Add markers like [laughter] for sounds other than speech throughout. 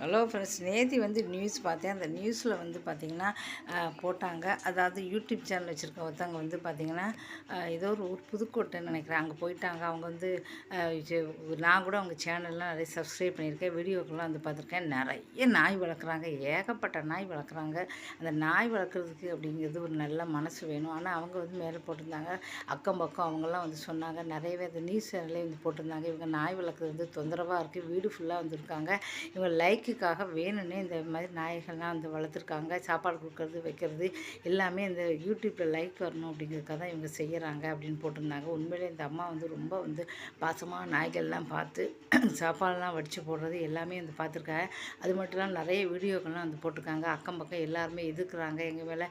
Hello friends நேத்தி வந்து news பார்த்தேன். அந்த நியூஸில் வந்து பார்த்திங்கன்னா போட்டாங்க. அதாவது யூடியூப் சேனல் வச்சுருக்க ஒருத்தவங்க வந்து பார்த்திங்கன்னா ஏதோ ஒரு ஊர் புதுக்கோட்டைன்னு நினைக்கிறேன். அங்கே போயிட்டாங்க. அவங்க வந்து நான் கூட அவங்க சேனல்லாம் நிறைய சப்ஸ்கிரைப் பண்ணியிருக்கேன். வீடியோக்கெல்லாம் வந்து பார்த்துருக்கேன். நிறைய நாய் வளர்க்குறாங்க. ஏகப்பட்ட நாய் வளர்க்குறாங்க. அந்த நாய் வளர்க்குறதுக்கு அப்படிங்கிறது ஒரு நல்ல மனசு வேணும். ஆனால் அவங்க வந்து மேலே போட்டிருந்தாங்க. அக்கம் பக்கம் அவங்கெல்லாம் வந்து சொன்னாங்க. நிறையவே அந்த நியூஸ் சேனல்லே வந்து போட்டிருந்தாங்க. இவங்க நாய் வளர்க்குறது வந்து தொந்தரவாக இருக்குது வீடு ஃபுல்லாக வந்துருக்காங்க. இவங்க லைக் லைக்குக்காக வேணும்னே இந்த மாதிரி நாய்கள்லாம் வந்து வளர்த்துருக்காங்க சாப்பாடு கொடுக்கறது வைக்கிறது எல்லாமே இந்த யூடியூப்பில் லைக் வரணும் அப்படிங்கிறதுக்காக தான் இவங்க செய்கிறாங்க அப்படின்னு போட்டிருந்தாங்க. உண்மையிலே இந்த அம்மா வந்து ரொம்ப வந்து பாசமாக நாய்கள்லாம் பார்த்து [clears throat] சாப்பாடெல்லாம் வடித்து போடுறது எல்லாமே வந்து பார்த்துருக்காங்க. அது மட்டும் இல்லாமல் நிறைய வீடியோக்கள்லாம் வந்து போட்டிருக்காங்க. அக்கம் பக்கம் எல்லாருமே எதிர்க்கிறாங்க எங்கள் மேலே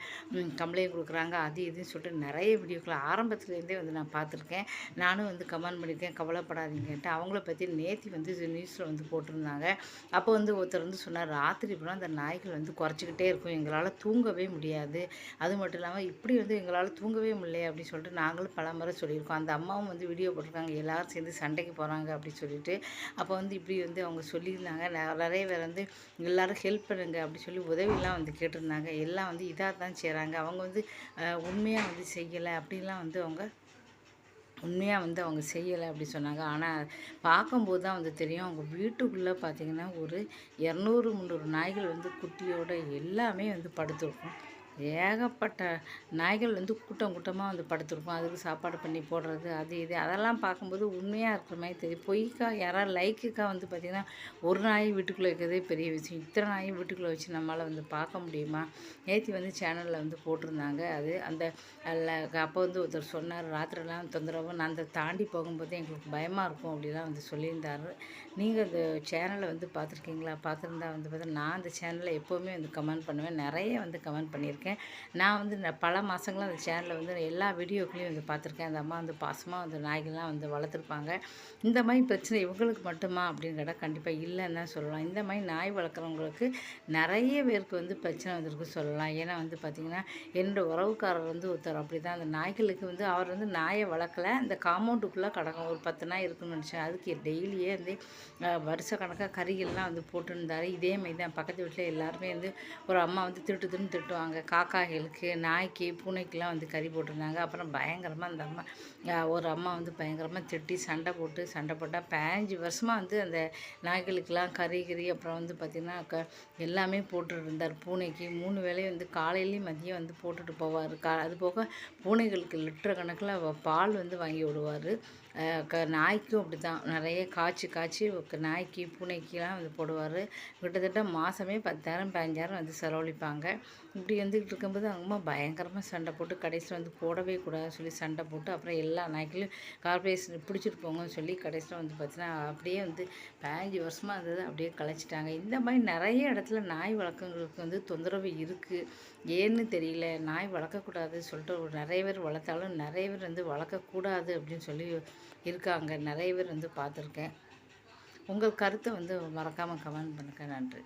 கம்ப்ளைண்ட் கொடுக்குறாங்க அது இதுன்னு சொல்லிட்டு நிறைய வீடியோக்கள் ஆரம்பத்துலேருந்தே வந்து நான் பார்த்துருக்கேன். நானும் வந்து கமெண்ட் பண்ணியிருக்கேன். கவலைப்படாதீங்கன்ட்டு அவங்கள பற்றி நேத்தி வந்து நியூஸில் வந்து போட்டிருந்தாங்க. அப்போ வந்து ஒருத்தர் வந்து சொன்னார் ராத்திரி போனால் அந்த நாய்கள் வந்து குறைச்சிக்கிட்டே இருக்கும் எங்களால் தூங்கவே முடியாது. அது மட்டும் இல்லாமல் இப்படி வந்து எங்களால் தூங்கவே முடியல அப்படின்னு சொல்லிட்டு நாங்களும் பல முறை சொல்லியிருக்கோம். அந்த அம்மாவும் வந்து வீடியோ போட்டிருக்காங்க எல்லோரும் சேர்ந்து சண்டைக்கு போகிறாங்க அப்படின்னு சொல்லிட்டு. அப்போ வந்து இப்படி வந்து அவங்க சொல்லியிருந்தாங்க. நிறைய பேர் வந்து எல்லோரும் ஹெல்ப் பண்ணுங்க அப்படி சொல்லி உதவியெல்லாம் வந்து கேட்டிருந்தாங்க. எல்லாம் வந்து இதாக தான் செய்கிறாங்க அவங்க வந்து உண்மையாக வந்து செய்யலை அப்படின்லாம் வந்து அவங்க உண்மையாக வந்து அவங்க செய்யலை அப்படி சொன்னாங்க. ஆனால் பார்க்கும்போது தான் வந்து தெரியும். அவங்க வீட்டுக்குள்ளே பார்த்திங்கன்னா ஒரு இரநூறு முந்நூறு நாய்கள் வந்து குட்டியோட எல்லாமே வந்து படுத்துருக்கும். ஏகப்பட்ட நாய்கள் வந்து கூட்டம் கூட்டமாக வந்து படுத்துருக்கும். அதுக்கு சாப்பாடு பண்ணி போடுறது அது இது அதெல்லாம் பார்க்கும்போது உண்மையாக இருக்கிற மாதிரி தெரியும். பொய்க்கா யாராவது லைக்குக்கா வந்து பார்த்திங்கன்னா ஒரு நாய் வீட்டுக்குள்ளே இருக்கிறதே பெரிய விஷயம். இத்தனை நாய் வீட்டுக்குள்ளே வச்சு நம்மளால் வந்து பார்க்க முடியுமா? நேத்தி வந்து சேனலில் வந்து போட்டிருந்தாங்க. அது அந்த அப்போ வந்து ஒருத்தர் சொன்னார் ராத்திரிலாம் தொந்தரவு நான் அந்த தாண்டி போகும்போது எங்களுக்கு பயமாக இருக்கும் அப்படிலாம் வந்து சொல்லியிருந்தார். நீங்கள் அந்த சேனலை வந்து பார்த்துருக்கீங்களா? பார்த்துருந்தா வந்து பார்த்தா நான் அந்த சேனலில் எப்போவுமே வந்து கமெண்ட் பண்ணுவேன். நிறைய வந்து கமெண்ட் பண்ணியிருக்கேன். பார்த்துருக்கேன். நான் வந்து பல மாதங்களும் அந்த சேனலில் வந்து எல்லா வீடியோக்களையும் வந்து பார்த்துருக்கேன். அந்த அம்மா வந்து பாசமாக வந்து நாய்கள்லாம் வந்து வளர்த்துருப்பாங்க. இந்த மாதிரி பிரச்சனை இவங்களுக்கு மட்டுமா அப்படின்னு கேட்டால் கண்டிப்பாக இல்லைன்னு தான் சொல்லலாம். இந்த மாதிரி நாய் வளர்க்குறவங்களுக்கு நிறைய பேருக்கு வந்து பிரச்சனை வந்திருக்கு சொல்லலாம். ஏன்னா வந்து பார்த்திங்கன்னா என்னோடய உறவுக்காரர் வந்து ஒருத்தர் அப்படி தான் அந்த நாய்களுக்கு வந்து அவர் வந்து நாயை வளர்க்கலை. அந்த காம்பவுண்டுக்குள்ளே கிடக்கும் ஒரு பத்து நாய் இருக்குன்னு நினச்சேன். அதுக்கு டெய்லியே வந்து வருஷ கணக்காக கறிகள்லாம் வந்து போட்டுருந்தார் இதே மாதிரி தான் பக்கத்து வீட்டில் எல்லாருமே வந்து ஒரு அம்மா வந்து திட்டு திட்டு திட்டுவாங்க காக்காய்களுக்கு நாய்க்கு பூனைக்கெலாம் வந்து கறி போட்டிருந்தாங்க. அப்புறம் பயங்கரமாக அந்த அம்மா ஒரு அம்மா வந்து பயங்கரமாக திட்டி சண்டை போட்டு சண்டை போட்டால் பதினஞ்சு வருஷமாக வந்து அந்த நாய்களுக்கெலாம் கறி கறி அப்புறம் வந்து பார்த்திங்கன்னா க எல்லாமே போட்டுட்டு இருந்தார் பூனைக்கு. மூணு வேலையும் வந்து காலையிலையும் மதியம் வந்து போட்டுட்டு போவார். கா அது போக பூனைகளுக்கு லிட்டர் கணக்கில் பால் வந்து வாங்கி விடுவார். க நாய்க்கும் அப்படி தான் நிறைய காய்ச்சி காய்ச்சி நாய்க்கு பூனைக்கெலாம் வந்து போடுவார். கிட்டத்தட்ட மாதமே பத்தாயிரம் பதினஞ்சாயிரம் வந்து செலவழிப்பாங்க. இப்படி வந்து வந்துக்கிட்டு இருக்கும்போது அம்மா பயங்கரமாக சண்டை போட்டு கடைசியில் வந்து போடவே கூடாதுன்னு சொல்லி சண்டை போட்டு அப்புறம் எல்லா நாய்க்களையும் கார்பரேஷன் பிடிச்சிட்டு போங்கன்னு சொல்லி கடைசியில் வந்து பார்த்தீங்கன்னா அப்படியே வந்து பதினஞ்சு வருஷமாக இருந்தது அப்படியே கலைச்சிட்டாங்க. இந்த மாதிரி நிறைய இடத்துல நாய் வளர்க்கங்களுக்கு வந்து தொந்தரவு இருக்குது ஏன்னு தெரியல. நாய் வளர்க்கக்கூடாதுன்னு சொல்லிட்டு ஒரு நிறைய பேர் வளர்த்தாலும் நிறைய பேர் வந்து வளர்க்கக்கூடாது அப்படின்னு சொல்லி இருக்காங்க. நிறைய பேர் வந்து பார்த்துருக்கேன். உங்கள் கருத்தை வந்து மறக்காமல் கமெண்ட் பண்ணுங்கள் நன்றி.